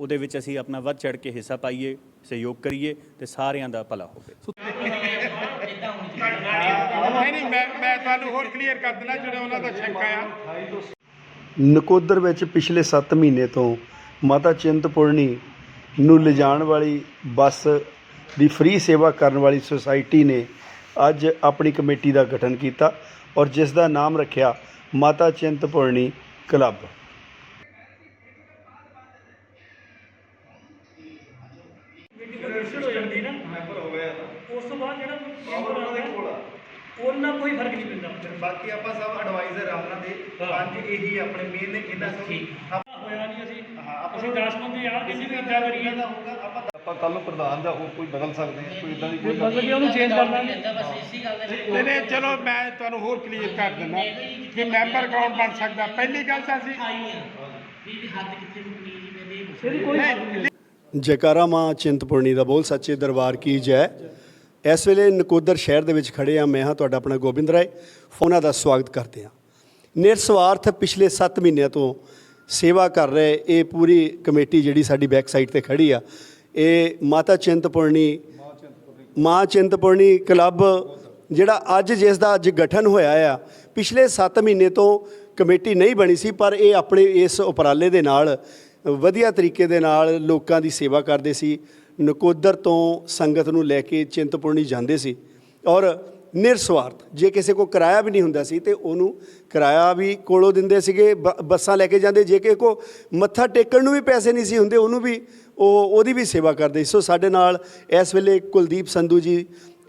ਉਹਦੇ ਵਿੱਚ ਅਸੀਂ ਆਪਣਾ ਵੱਧ ਚੜ ਕੇ ਹਿੱਸਾ ਪਾਈਏ ਸਹਿਯੋਗ ਕਰੀਏ ਤੇ ਸਾਰਿਆਂ ਦਾ ਭਲਾ ਹੋਵੇ। ਨਹੀਂ ਨਹੀਂ ਮੈਂ ਮੈਂ ਤੁਹਾਨੂੰ ਹੋਰ ਕਲੀਅਰ ਕਰ ਦਿੰਦਾ ਜਿਹੜਾ ਉਹਨਾਂ ਦਾ ਸ਼ੰਕਾ ਆ। ਨਕੋਦਰ ਵਿੱਚ ਪਿਛਲੇ 7 ਮਹੀਨੇ ਤੋਂ ਮਾਤਾ ਚਿੰਤਪੁਰਨੀ ਨੂੰ ਲਿਜਾਣ ਵਾਲੀ ਬੱਸ ਦੀ ਫ੍ਰੀ ਸੇਵਾ ਕਰਨ ਵਾਲੀ ਸੁਸਾਇਟੀ ਨੇ ਅੱਜ ਆਪਣੀ ਕਮੇਟੀ ਦਾ ਗਠਨ ਕੀਤਾ ਔਰ ਜਿਸ ਦਾ ਨਾਮ ਰੱਖਿਆ ਮਾਤਾ ਚਿੰਤਪੁਰਨੀ ਕਲੱਬ ਰਜਿਸਟਰ ਹੋ ਜਾਂਦੀ ਨਾ ਮੈਂਬਰ ਹੋ ਗਿਆ ਉਸ ਤੋਂ ਬਾਅਦ ਜਿਹੜਾ ਮੈਂਬਰ ਉਹਨਾਂ ਦੇ ਕੋਲ ਆ ਉਹਨਾਂ ਕੋਈ ਫ਼ਰਕ ਨਹੀਂ ਪੈਂਦਾ ਬਾਕੀ ਆਪਾਂ ਸਭ ਐਡਵਾਈਜ਼ਰ ਆ ਉਹਨਾਂ ਦੇ। ਪੰਜ ਇਹੀ ਆਪਣੇ ਮੇਨ ਨੇ ਇਹਨਾਂ ਸਭ ਆਪਾਂ ਹੋਇਆ ਨਹੀਂ ਅਸੀਂ। ਅਸੀਂ 10 ਬੰਦੇ ਆ ਕਿਸੇ ਵੀ ਇਦਾਂ ਕਰੀਏ? ਦਾ ਹੋਊਗਾ ਆਪਾਂ ਆਪਾਂ ਕੱਲ ਨੂੰ ਪ੍ਰਧਾਨ ਦਾ ਹੋਰ ਕੋਈ ਬਦਲ ਸਕਦੇ ਹਾਂ ਕੋਈ ਇਦਾਂ ਦੀ ਕੋਈ ਮਤਲਬ ਕਿ ਉਹਨੂੰ ਚੇਂਜ ਕਰਨਾ ਨਹੀਂ। ਨਹੀਂ ਚਲੋ ਮੈਂ ਤੁਹਾਨੂੰ ਹੋਰ ਕਲੀਅਰ ਕਰ ਦਿੰਦਾ ਕਿ ਮੈਂਬਰ ਕੌਣ ਬਣ ਸਕਦਾ? ਪਹਿਲੀ ਗੱਲ ਤਾਂ ਅਸੀਂ ਇਹਦੀ ਕੋਈ ਜੈਕਾਰਾ ਮਾਂ ਚਿੰਤਪੁਰਨੀ ਦਾ ਬੋਲ ਸੱਚੇ ਦਰਬਾਰ ਕੀ ਜੈ? ਇਸ ਵੇਲੇ ਨਕੋਦਰ ਸ਼ਹਿਰ ਦੇ ਵਿੱਚ ਖੜੇ ਆ। ਮੈਂ ਹਾਂ ਤੁਹਾਡਾ ਆਪਣਾ ਗੋਬਿੰਦ ਰਾਏ। ਉਹਨਾਂ ਦਾ ਸਵਾਗਤ ਕਰਦੇ ਹਾਂ। ਨਿਰਸਵਾਰਥ ਪਿਛਲੇ 7 ਮਹੀਨਿਆਂ ਤੋਂ ਸੇਵਾ ਕਰ ਰਹੇ ਇਹ ਪੂਰੀ ਕਮੇਟੀ ਜਿਹੜੀ ਸਾਡੀ ਬੈਕ ਸਾਈਡ ਤੇ ਖੜੀ ਆ, ਇਹ ਮਾਤਾ ਚਿੰਤਪੁਰਨੀ ਮਾਂ ਚਿੰਤਪੁਰਨੀ ਕਲੱਬ ਜਿਹੜਾ ਅੱਜ ਜਿਸ ਦਾ ਅੱਜ ਗਠਨ ਹੋਇਆ ਆ, ਪਿਛਲੇ 7 ਮਹੀਨੇ ਤੋਂ ਕਮੇਟੀ ਨਹੀਂ ਬਣੀ ਸੀ, ਪਰ ਇਹ ਆਪਣੇ ਇਸ ਉਪਰਾਲੇ ਦੇ ਨਾਲ, ਵਧੀਆ ਤਰੀਕੇ ਦੇ ਨਾਲ ਲੋਕਾਂ ਦੀ ਸੇਵਾ ਕਰਦੇ ਸੀ। ਨਕੋਦਰ ਤੋਂ ਸੰਗਤ ਨੂੰ ਲੈ ਕੇ ਚਿੰਤਪੁਰਨੀ ਜਾਂਦੇ ਸੀ ਔਰ ਨਿਰਸਵਾਰਥ, ਜੇ ਕਿਸੇ ਕੋ ਕਿਰਾਇਆ ਵੀ ਨਹੀਂ ਹੁੰਦਾ ਸੀ ਤੇ ਉਹਨੂੰ ਕਿਰਾਇਆ ਵੀ ਕੋਲੋਂ ਦਿੰਦੇ ਸੀਗੇ, ਬ- ਬੱਸਾਂ ਲੈ ਕੇ ਜਾਂਦੇ, ਜੇ ਕਿਸੇ ਕੋ ਮੱਥਾ ਟੇਕਣ ਨੂੰ ਵੀ ਪੈਸੇ ਨਹੀਂ ਸੀ ਹੁੰਦੇ, ਉਹਨੂੰ ਵੀ, ਉਹ, ਉਹਦੀ ਵੀ ਸੇਵਾ ਕਰਦੇ ਸੋ। ਸਾਡੇ ਨਾਲ ਇਸ ਵੇਲੇ ਕੁਲਦੀਪ ਸੰਧੂ ਜੀ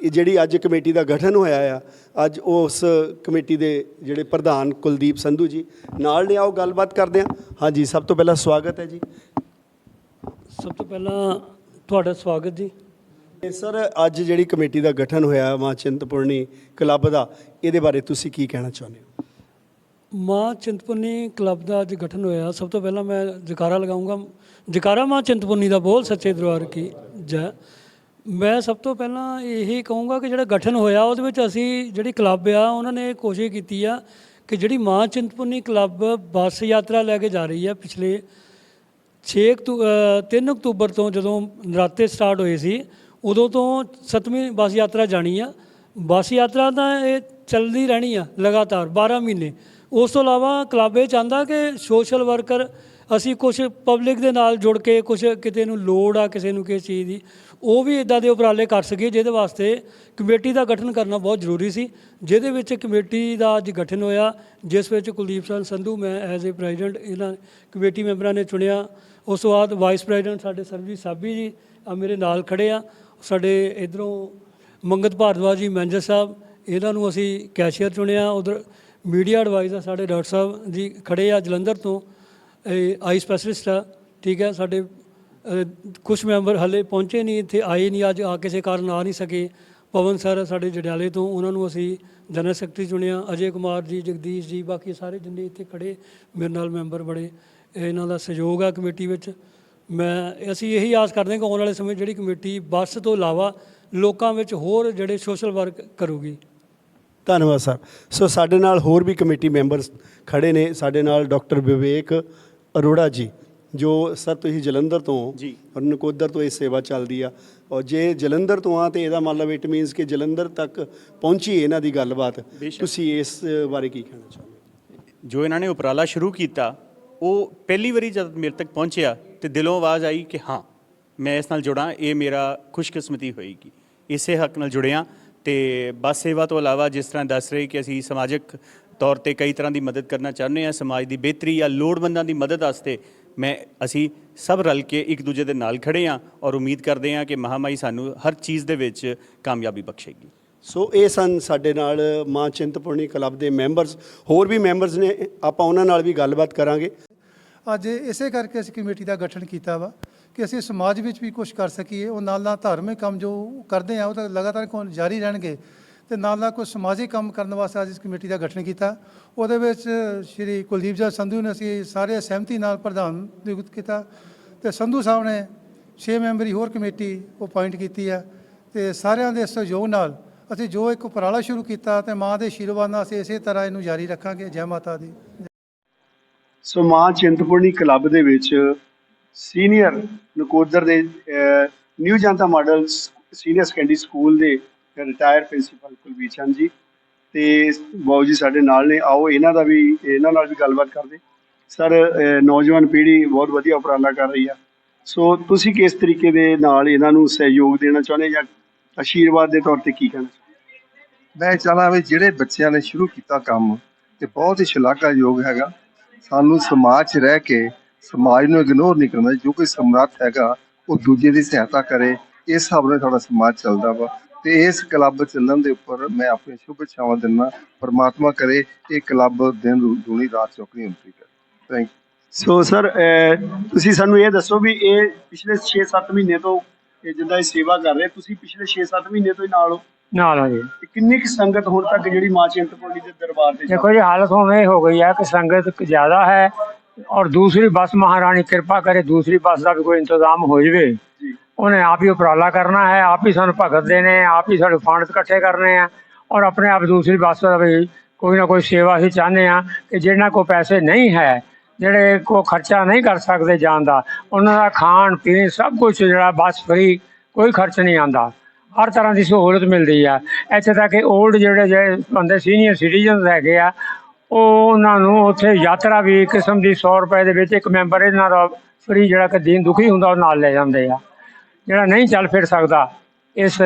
ਜਿਹੜੀ ਅੱਜ ਕਮੇਟੀ ਦਾ ਗਠਨ ਹੋਇਆ ਆ, ਅੱਜ ਉਸ ਕਮੇਟੀ ਦੇ ਜਿਹੜੇ ਪ੍ਰਧਾਨ ਕੁਲਦੀਪ ਸੰਧੂ ਜੀ ਨਾਲ ਨੇ, ਆਓ ਗੱਲਬਾਤ ਕਰਦੇ ਹਾਂ। ਹਾਂਜੀ, ਸਭ ਤੋਂ ਪਹਿਲਾਂ ਸਵਾਗਤ ਹੈ ਜੀ। ਸਭ ਤੋਂ ਪਹਿਲਾਂ ਤੁਹਾਡਾ ਸਵਾਗਤ ਜੀ। ਸਰ ਅੱਜ ਜਿਹੜੀ ਕਮੇਟੀ ਦਾ ਗਠਨ ਹੋਇਆ ਮਾਂ ਚਿੰਤਪੁਰਨੀ ਕਲੱਬ ਦਾ ਇਹਦੇ ਬਾਰੇ ਤੁਸੀਂ ਕੀ ਕਹਿਣਾ ਚਾਹੁੰਦੇ ਹੋ? ਮਾਂ ਚਿੰਤਪੁਰਨੀ ਕਲੱਬ ਦਾ ਅੱਜ ਗਠਨ ਹੋਇਆ। ਸਭ ਤੋਂ ਪਹਿਲਾਂ ਮੈਂ ਜਕਾਰਾ ਲਗਾਉਂਗਾ। ਜਕਾਰਾ ਮਾਂ ਚਿੰਤਪੁਰਨੀ ਦਾ ਬੋਲ ਸੱਚੇ ਦਰਬਾਰ ਕੀ ਜੈ। ਮੈਂ ਸਭ ਤੋਂ ਪਹਿਲਾਂ ਇਹੀ ਕਹੂੰਗਾ ਕਿ ਜਿਹੜਾ ਗਠਨ ਹੋਇਆ ਉਹਦੇ ਵਿੱਚ ਅਸੀਂ ਜਿਹੜੀ ਕਲੱਬ ਆ ਉਹਨਾਂ ਨੇ ਕੋਸ਼ਿਸ਼ ਕੀਤੀ ਆ ਕਿ ਜਿਹੜੀ ਮਾਂ ਚਿੰਤਪੁਰਨੀ ਕਲੱਬ ਬੱਸ ਯਾਤਰਾ ਲੈ ਕੇ ਜਾ ਰਹੀ ਹੈ ਪਿਛਲੇ 6 ਅਕਤੂ 3 ਅਕਤੂਬਰ ਤੋਂ ਜਦੋਂ ਨਰਾਤੇ ਸਟਾਰਟ ਹੋਏ ਸੀ, ਉਦੋਂ ਤੋਂ ਸੱਤਵੀਂ ਬੱਸ ਯਾਤਰਾ ਜਾਣੀ ਆ। ਬੱਸ ਯਾਤਰਾ ਤਾਂ ਇਹ ਚੱਲਦੀ ਰਹਿਣੀ ਆ ਲਗਾਤਾਰ 12 ਮਹੀਨੇ। ਉਸ ਤੋਂ ਇਲਾਵਾ ਕਲੱਬ ਇਹ ਚਾਹੁੰਦਾ ਕਿ ਸੋਸ਼ਲ ਵਰਕਰ ਅਸੀਂ ਕੁਝ ਪਬਲਿਕ ਦੇ ਨਾਲ ਜੁੜ ਕੇ ਕੁਝ ਕਿਤੇ ਨੂੰ ਲੋੜ ਆ ਕਿਸੇ ਨੂੰ ਕਿਸੇ ਚੀਜ਼ ਦੀ, ਉਹ ਵੀ ਇਦਾਂ ਦੇ ਉਪਰਾਲੇ ਕਰ ਸਕੀਏ ਜਿਹਦੇ ਵਾਸਤੇ ਕਮੇਟੀ ਦਾ ਗਠਨ ਕਰਨਾ ਬਹੁਤ ਜ਼ਰੂਰੀ ਸੀ, ਜਿਹਦੇ ਵਿੱਚ ਕਮੇਟੀ ਦਾ ਅੱਜ ਗਠਨ ਹੋਇਆ, ਜਿਸ ਵਿੱਚ ਕੁਲਦੀਪ ਸਿੰਘ ਸੰਧੂ, ਮੈਂ ਐਜ਼ ਏ ਪ੍ਰੈਜ਼ੀਡੈਂਟ ਇਹਨਾਂ ਕਮੇਟੀ ਮੈਂਬਰਾਂ ਨੇ ਚੁਣਿਆ, ਉਸ ਤੋਂ ਬਾਅਦ ਵਾਈਸ ਪ੍ਰੈਜ਼ੀਡੈਂਟ ਸਾਡੇ ਸਰਬਜੀਤ ਸਾਬੀ ਜੀ ਆ ਮੇਰੇ ਨਾਲ ਖੜੇ ਆ, ਸਾਡੇ ਇਧਰੋਂ ਮੰਗਤ ਭਾਰਦਵਾਜ ਜੀ, ਮੈਨੇਜਰ ਸਾਹਿਬ, ਇਹਨਾਂ ਨੂੰ ਅਸੀਂ ਕੈਸ਼ੀਅਰ ਚੁਣਿਆ, ਉਧਰ ਮੀਡੀਆ ਐਡਵਾਈਜ਼ਰ ਸਾਡੇ ਡਾਕਟਰ ਸਾਹਿਬ ਜੀ ਖੜੇ ਆ ਜਲੰਧਰ ਤੋਂ ਆਈ ਸਪੈਸ਼ਲਿਸਟ ਆ, ਠੀਕ ਹੈ, ਸਾਡੇ ਕੁਝ ਮੈਂਬਰ ਹਲੇ ਪਹੁੰਚੇ ਨਹੀਂ, ਇੱਥੇ ਆਏ ਨਹੀਂ, ਅੱਜ ਆ ਕਿਸੇ ਕਾਰਨ ਆ ਨਹੀਂ ਸਕੇ। ਪਵਨ ਸਰ ਸਾਡੇ ਜੜਿਆਲੇ ਤੋਂ, ਉਹਨਾਂ ਨੂੰ ਅਸੀਂ ਜਨਰਲ ਸੈਕਟਰੀ ਚੁਣਿਆ, ਅਜੇ ਕੁਮਾਰ ਜੀ, ਜਗਦੀਸ਼ ਜੀ, ਬਾਕੀ ਸਾਰੇ ਜਿੰਨੇ ਇੱਥੇ ਖੜੇ, ਮੇਰੇ ਨਾਲ ਮੈਂਬਰ ਬੜੇ ਇਹਨਾਂ ਦਾ ਸਹਿਯੋਗ ਆ ਕਮੇਟੀ ਵਿੱਚ। ਮੈਂ, ਅਸੀਂ ਇਹੀ ਆਸ ਕਰਦੇ ਹਾਂ ਕਿ ਆਉਣ ਵਾਲੇ ਸਮੇਂ ਜਿਹੜੀ ਕਮੇਟੀ ਬੱਸ ਤੋਂ ਇਲਾਵਾ ਲੋਕਾਂ ਵਿੱਚ ਹੋਰ ਜਿਹੜੇ ਸੋਸ਼ਲ ਵਰਕ ਕਰੂਗੀ। ਧੰਨਵਾਦ ਸਰ। ਸੋ ਸਾਡੇ ਨਾਲ ਹੋਰ ਵੀ ਕਮੇਟੀ ਮੈਂਬਰਸ ਖੜੇ ਨੇ, ਸਾਡੇ ਨਾਲ ਡਾਕਟਰ ਵਿਵੇਕ ਅਰੋੜਾ ਜੀ ਜੋ ਸਰ ਤੁਸੀਂ ਜਲੰਧਰ ਤੋਂ ਜੀ। ਔਰ ਨਕੋਦਰ ਤੋਂ ਇਹ ਸੇਵਾ ਚੱਲਦੀ ਆ ਔਰ ਜੇ ਜਲੰਧਰ ਤੋਂ ਆ ਤੇ ਇਹਦਾ ਮਤਲਬ ਇਟ ਮੀਨਸ ਕਿ ਜਲੰਧਰ ਤੱਕ ਪਹੁੰਚੀ ਇਹਨਾਂ ਦੀ ਗੱਲਬਾਤ। ਤੁਸੀਂ ਇਸ ਬਾਰੇ ਕੀ ਕਹਿਣਾ ਚਾਹੁੰਦੇ ਜੋ ਇਹਨਾਂ ਨੇ ਉਪਰਾਲਾ ਸ਼ੁਰੂ ਕੀਤਾ ਉਹ ਪਹਿਲੀ ਵਾਰੀ ਜਦ ਮੇਰੇ ਤੱਕ ਪਹੁੰਚਿਆ ਤੇ ਦਿਲੋਂ ਆਵਾਜ਼ ਆਈ ਕਿ ਹਾਂ ਮੈਂ ਇਸ ਨਾਲ ਜੁੜਾਂ ਇਹ ਮੇਰਾ ਖੁਸ਼ਕਿਸਮਤੀ ਹੋਏਗੀ ਇਸੇ ਹੱਕ ਨਾਲ ਜੁੜਿਆ ਤੇ ਬੱਸ ਸੇਵਾ ਤੋਂ ਇਲਾਵਾ ਜਿਸ ਤਰ੍ਹਾਂ ਦੱਸ ਰਹੇ ਕਿ ਅਸੀਂ ਸਮਾਜਿਕ ਤੌਰ ਤੇ ਕਈ ਤਰ੍ਹਾਂ ਦੀ ਮਦਦ ਕਰਨਾ ਚਾਹੁੰਦੇ ਹਾਂ ਸਮਾਜ ਦੀ ਬਿਹਤਰੀ ਜਾਂ ਲੋੜਵੰਦਾਂ ਦੀ ਮਦਦ ਵਾਸਤੇ ਮੈਂ ਅਸੀਂ ਸਭ ਰਲ ਕੇ ਇੱਕ ਦੂਜੇ ਦੇ ਨਾਲ ਖੜੇ ਹਾਂ ਔਰ ਉਮੀਦ ਕਰਦੇ ਹਾਂ ਕਿ ਮਹਾਮਾਈ ਸਾਨੂੰ ਹਰ ਚੀਜ਼ ਦੇ ਵਿੱਚ ਕਾਮਯਾਬੀ ਬਖਸ਼ੇਗੀ। ਸੋ ਇਹ ਸਨ ਸਾਡੇ ਨਾਲ ਮਾਂ ਚਿੰਤਪੁਰਨੀ ਕਲੱਬ ਦੇ ਮੈਂਬਰਸ। ਹੋਰ ਵੀ ਮੈਂਬਰਸ ਨੇ ਆਪਾਂ ਉਹਨਾਂ ਨਾਲ ਵੀ ਗੱਲਬਾਤ ਕਰਾਂਗੇ। ਅੱਜ ਇਸੇ ਕਰਕੇ ਅਸੀਂ ਕਮੇਟੀ ਦਾ ਗਠਨ ਕੀਤਾ ਵਾ ਕਿ ਅਸੀਂ ਸਮਾਜ ਵਿੱਚ ਵੀ ਕੁਝ ਕਰ ਸਕੀਏ। ਉਹ ਨਾਲ ਨਾਲ ਧਾਰਮਿਕ ਕੰਮ ਜੋ ਕਰਦੇ ਆ ਉਹ ਤਾਂ ਲਗਾਤਾਰ ਜਾਰੀ ਰਹਿਣਗੇ। ਤੇ ਨਾਲ ਨਾਲ ਕੁਝ ਸਮਾਜਿਕ ਕੰਮ ਕਰਨ ਵਾਸਤੇ ਅੱਜ ਇਸ ਕਮੇਟੀ ਦਾ ਗਠਨ ਕੀਤਾ। ਉਹਦੇ ਵਿੱਚ ਸ਼੍ਰੀ ਕੁਲਦੀਪ ਜੀ ਸੰਧੂ ਨੇ ਅਸੀਂ ਸਾਰੇ ਸਹਿਮਤੀ ਨਾਲ ਪ੍ਰਧਾਨ ਨਿਯੁਕਤ ਕੀਤਾ ਤੇ ਸੰਧੂ ਸਾਹਿਬ ਨੇ 6 ਮੈਂਬਰੀ ਹੋਰ ਕਮੇਟੀ ਅਪਾਇੰਟ ਕੀਤੀ ਹੈ ਤੇ ਸਾਰਿਆਂ ਦੇ ਸਹਿਯੋਗ ਨਾਲ ਅਸੀਂ ਜੋ ਇੱਕ ਉਪਰਾਲਾ ਸ਼ੁਰੂ ਕੀਤਾ ਤੇ ਮਾਂ ਦੇ ਆਸ਼ੀਰਵਾਦ ਨਾਲ ਅਸੀਂ ਇਸੇ ਤਰ੍ਹਾਂ ਇਹਨੂੰ ਜਾਰੀ ਰੱਖਾਂਗੇ। ਜੈ ਮਾਤਾ ਦੀ। ਸੋ ਮਾਂ ਚਿੰਤਪੁਰਨੀ ਕਲੱਬ ਦੇ ਵਿੱਚ ਸੀਨੀਅਰ ਨਕੋਦਰ ਦੇ new Janata model senior secondary school ਦੇ ਰਿਟਾਇਰ ਪ੍ਰਿੰਸੀਪਲ ਕੁਲਵੀਰ ਚੰਦ ਜੀ। ਤੇ ਬਾਊ ਜੀ ਸਾਡੇ ਨਾਲ ਨੇ। ਆਓ, ਇਹਨਾਂ ਦਾ ਵੀ, ਇਹਨਾਂ ਨਾਲ ਵੀ ਗੱਲਬਾਤ ਕਰਦੇ। ਸਰ ਨੌਜਵਾਨ ਪੀੜ੍ਹੀ ਬਹੁਤ ਵਧੀਆ ਉਪਰਾਲਾ ਕਰ ਰਹੀ ਆ। ਸੋ ਤੁਸੀਂ ਕਿਸ ਤਰੀਕੇ ਦੇ ਨਾਲ ਇਹਨਾਂ ਨੂੰ ਸਹਿਯੋਗ ਦੇਣਾ ਚਾਹੁੰਦੇ ਜਾਂ ਆਸ਼ੀਰਵਾਦ ਦੇ ਤੌਰ ਤੇ ਕੀ ਕਹਿਣਾ ਮੈਂ ਚਾਹਨਾ ਵੀ ਜਿਹੜੇ ਬੱਚਿਆਂ ਨੇ ਸ਼ੁਰੂ ਕੀਤਾ ਕੰਮ, ਤੇ ਬਹੁਤ ਹੀ ਸ਼ਲਾਘਾਯੋਗ ਹੈਗਾ। ਸਾਨੂੰ ਸਮਾਜ 'ਚ ਰਹਿ ਕੇ, ਸਮਾਜ ਨੂੰ ਇਗਨੋਰ ਨਹੀਂ ਕਰਨਾ। ਜੋ ਕੋਈ ਸਮਰੱਥ ਹੈਗਾ, ਉਹ ਦੂਜੇ ਦੀ ਸਹਾਇਤਾ ਕਰੇ। ਇਸ ਹਿਸਾਬ ਨਾਲ ਸਾਡਾ ਸਮਾਜ ਚੱਲਦਾ ਵਾ। ਤੇ ਇਸ ਕਲੱਬ ਚੱਲਣ ਦੇ ਉੱਪਰ ਮੈਂ ਆਪਣੇ ਸ਼ੁਭ ਇੱਛਾਵਾਂ ਦਿੰਦਾ ਪਰਮਾਤਮਾ ਕਰੇ ਇਹ ਕਲੱਬ ਦਿਨ ਦੂਣੀ ਰਾਤ ਚੌਕਣੀ ਹੁੰਦੀ ਕਰੇ ਥੈਂਕ ਸੋ ਸਰ ਤੁਸੀਂ ਸਾਨੂੰ ਇਹ ਦੱਸੋ ਵੀ ਇਹ ਪਿਛਲੇ 6-7 ਮਹੀਨੇ ਤੋਂ ਇਹ ਜਿੱਦਾਂ ਇਹ ਸੇਵਾ ਕਰ ਰਹੇ ਤੁਸੀਂ ਪਿਛਲੇ 6-7 ਮਹੀਨੇ ਤੋਂ ਹੀ ਨਾਲ ਹੋ? ਨਾਲ ਹੋ ਜੀ। ਤੇ ਕਿੰਨੀ ਕਿ ਸੰਗਤ ਹੁਣ ਤੱਕ ਜਿਹੜੀ ਮਾਂ ਚਿੰਤਪੁਰਨੀ ਦੇ ਦਰਬਾਰ ਤੇ ਦੇਖੋ ਜੀ ਹਾਲਤ ਹੋਵੇਂ ਹੋ ਗਈ ਆ ਕਿ ਸੰਗਤ ਜ਼ਿਆਦਾ ਹੈ ਔਰ ਦੂਸਰੀ ਬੱਸ ਮਹਾਰਾਣੀ ਕਿਰਪਾ ਕਰੇ ਦੂਸਰੀ ਬੱਸ ਦਾ ਵੀ ਕੋਈ ਇੰਤਜ਼ਾਮ ਹੋ ਜਵੇ। ਉਹਨੇ ਆਪ ਹੀ ਉਪਰਾਲਾ ਕਰਨਾ ਹੈ, ਆਪ ਹੀ ਸਾਨੂੰ ਭਗਤ ਦੇਣੇ ਆ ਆਪ ਹੀ ਸਾਡੇ ਫੰਡ ਇਕੱਠੇ ਕਰਨੇ ਆ ਔਰ ਆਪਣੇ ਆਪ ਦੂਸਰੀ ਬੱਸ ਦਾ ਵੀ ਕੋਈ ਨਾ ਕੋਈ ਸੇਵਾ ਹੀ ਚਾਹੁੰਦੇ ਆ ਕਿ ਜਿਹਨਾਂ ਕੋ ਪੈਸੇ ਨਹੀਂ ਹੈ, ਜਿਹੜੇ ਕੋ ਖਰਚਾ ਨਹੀਂ ਕਰ ਸਕਦੇ ਜਾਣ ਦਾ, ਉਹਨਾਂ ਦਾ ਖਾਣ ਪੀਣ ਸਭ ਕੁਝ ਜਿਹੜਾ ਬੱਸ ਫਰੀ ਕੋਈ ਖਰਚ ਨਹੀਂ ਆਂਦਾ ਹਰ ਤਰ੍ਹਾਂ ਦੀ ਸਹੂਲਤ ਮਿਲਦੀ ਆ, ਇੱਥੇ ਤੱਕ ਕਿ 올ਡ ਜਿਹੜੇ ਜਿਹੜੇ ਬੰਦੇ ਸੀਨੀਅਰ ਸਿਟੀਜ਼ਨਸ ਹੈਗੇ ਆ, ਉਹ ਉਹਨਾਂ ਨੂੰ ਉੱਥੇ ਯਾਤਰਾ ਵੀ ਕਿਸਮ ਦੀ 100 ਰੁਪਏ ਦੇ ਵਿੱਚ ਇੱਕ ਮੈਂਬਰ ਇਹਨਾਂ ਦਾ ਫਰੀ ਜਿਹੜਾ ਕਿ ਦੀਨ ਦੁਖੀ ਹੁੰਦਾ ਉਹ ਨਾਲ ਲੈ ਜਾਂਦੇ ਆ। ਜਿਹੜਾ ਨਹੀਂ ਚੱਲ ਫਿਰ ਸਕਦਾ ਇਸ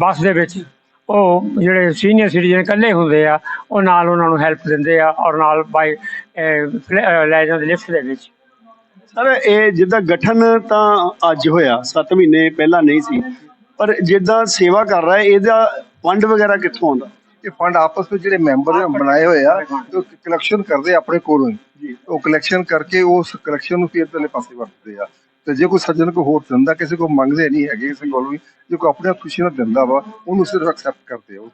ਬੱਸ ਦੇ ਵਿੱਚ ਉਹ ਜਿਹੜੇ ਸੀਨੀਅਰ ਸਿਟੀਜ਼ਨ ਇਕੱਲੇ ਹੁੰਦੇ ਆ ਉਹ ਨਾਲ ਉਹਨਾਂ ਨੂੰ ਹੈਲਪ ਦਿੰਦੇ ਆ ਔਰ ਨਾਲ ਬਾਈ ਲੈ ਜਾਂਦੇ ਲਿਫਟ ਦੇ ਵਿੱਚ। ਸਰ ਇਹ ਜਿੱਦਾਂ ਗਠਨ ਤਾਂ ਅੱਜ ਹੋਇਆ 7 ਮਹੀਨੇ ਪਹਿਲਾਂ ਨਹੀਂ ਸੀ ਪਰ ਜਿੱਦਾਂ ਸੇਵਾ ਕਰ ਰਿਹਾ ਇਹਦਾ ਫੰਡ ਵਗੈਰਾ ਕਿੱਥੋਂ ਆਉਂਦਾ? ਇਹ ਫੰਡ ਆਪਸ ਵਿੱਚ ਜਿਹੜੇ ਮੈਂਬਰ ਬਣਾਏ ਹੋਏ ਆ ਉਹ ਕਲੈਕਸ਼ਨ ਕਰਦੇ ਆਪਣੇ ਕੋਲੋਂ ਉਹ ਕਲੈਕਸ਼ਨ ਕਰਕੇ ਉਸ ਕਲੈਕਸ਼ਨ ਨੂੰ ਫਿਰ ਪਹਿਲੇ ਪਾਸੇ ਵਰਤਦੇ ਆ। ਤੇ ਜੇ ਕੋਈ ਸੱਜਣ ਕੋ ਹੋਰ ਦਿੰਦਾ, ਕਿਸੇ ਕੋ ਮੰਗਦੇ ਨਹੀਂ ਹੈਗੇ, ਕਿਸੇ ਕੋਲ ਵੀ, ਜੇ ਕੋਈ ਆਪਣੇ ਆਪ ਖੁਸ਼ੀ ਨਾਲ ਦਿੰਦਾ ਵਾ, ਉਹਨੂੰ ਸਿਰਫ ਐਕਸੈਪਟ ਕਰਦੇ ਆ ਉਹ।